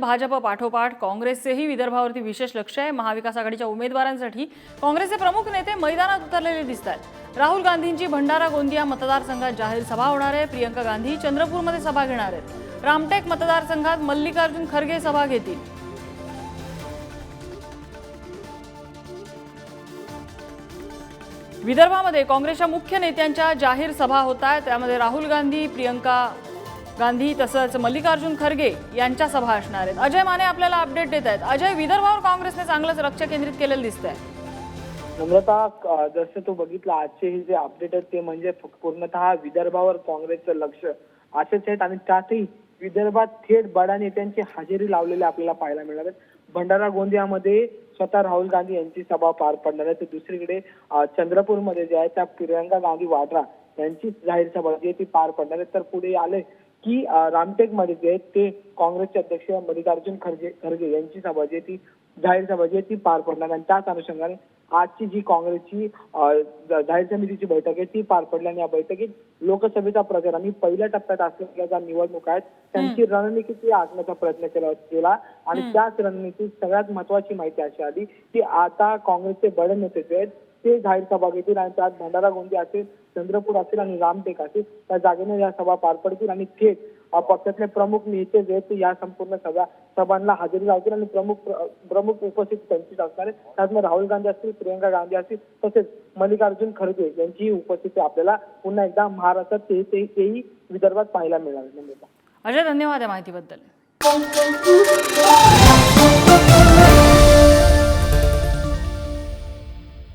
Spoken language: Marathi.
भाजप पाठोपाठ काँग्रेसचेही विदर्भावरती विशेष लक्ष आहे. महाविकास आघाडीच्या उमेदवारांसाठी काँग्रेसचे प्रमुख नेते मैदानात उतरलेले दिसत आहेत राहुल गांधींची भंडारा गोंदिया मतदारसंघात जाहीर सभा होणार आहे. प्रियंका गांधी चंद्रपूरमध्ये सभा घेणार आहेत. रामटेक मतदारसंघात मल्लिकार्जुन खरगे सभा घेतील. विदर्भामध्ये काँग्रेसच्या मुख्य नेत्यांच्या जाहीर सभा होत आहेत. त्यामध्ये राहुल गांधी प्रियंका गांधी तसंच मल्लिकार्जुन खरगे यांच्या सभा असणार आहेत. अजय माने आपल्याला अपडेट देत आहेत. अजय विदर्भावर काँग्रेसने चांगलंच लक्ष केंद्रित केलेलं दिसतंय. नम्रता जसं तू बघितलं आजचे हे जे अपडेट आहेत ते म्हणजे पूर्णतः विदर्भावर काँग्रेसचं लक्ष असेच आहेत आणि त्यातही विदर्भात थेट बडा नेत्यांची हजेरी लावलेली आपल्याला पाहायला मिळणार आहेत. भंडारा गोंदियामध्ये स्वतः राहुल गांधी यांची सभा पार पडणार आहे. तर दुसरीकडे चंद्रपूरमध्ये जे आहे त्या प्रियंका गांधी वाड्रा यांची जाहीर सभा जी आहे ती पार पडणार आहे. तर पुढे आले की रामटेकमध्ये जे आहेत ते काँग्रेसचे अध्यक्ष मल्लिकार्जुन खरगे खरगे यांची सभा जी आहे ती जाहीर सभा जी आहे ती पार पडणार आणि त्याच अनुषंगाने आजची जी काँग्रेसची जाहीर समितीची बैठक आहे ती पार पडली. आणि या बैठकीत लोकसभेचा प्रचार आणि पहिल्या टप्प्यात असलेल्या ज्या निवडणुका आहेत त्यांची रणनीती आखण्याचा प्रयत्न केला केला. आणि त्याच रणनीतीत सगळ्यात महत्वाची माहिती अशी आली की आता काँग्रेसचे बडे नेते जे आहेत ते जाहीर सभा घेतील आणि त्यात भंडारा गोंदिया असेल चंद्रपूर असेल आणि रामटेक असेल त्या जागेने या सभा पार पडतील आणि थेट पक्षातले प्रमुख नेते जे आहेत ते या संपूर्ण सभा सभांना हजेरी लावतील आणि प्रमुख प्र- प्रमुख उपस्थित त्यांचीच असणार आहे त्यातमध्ये राहुल गांधी असतील प्रियंका गांधी असतील तसेच मल्लिकार्जुन खरगे यांचीही उपस्थिती आपल्याला पुन्हा एकदा महाराष्ट्रात ते- ते- तेही विदर्भात पाहायला मिळणार. अजय धन्यवाद या माहितीबद्दल.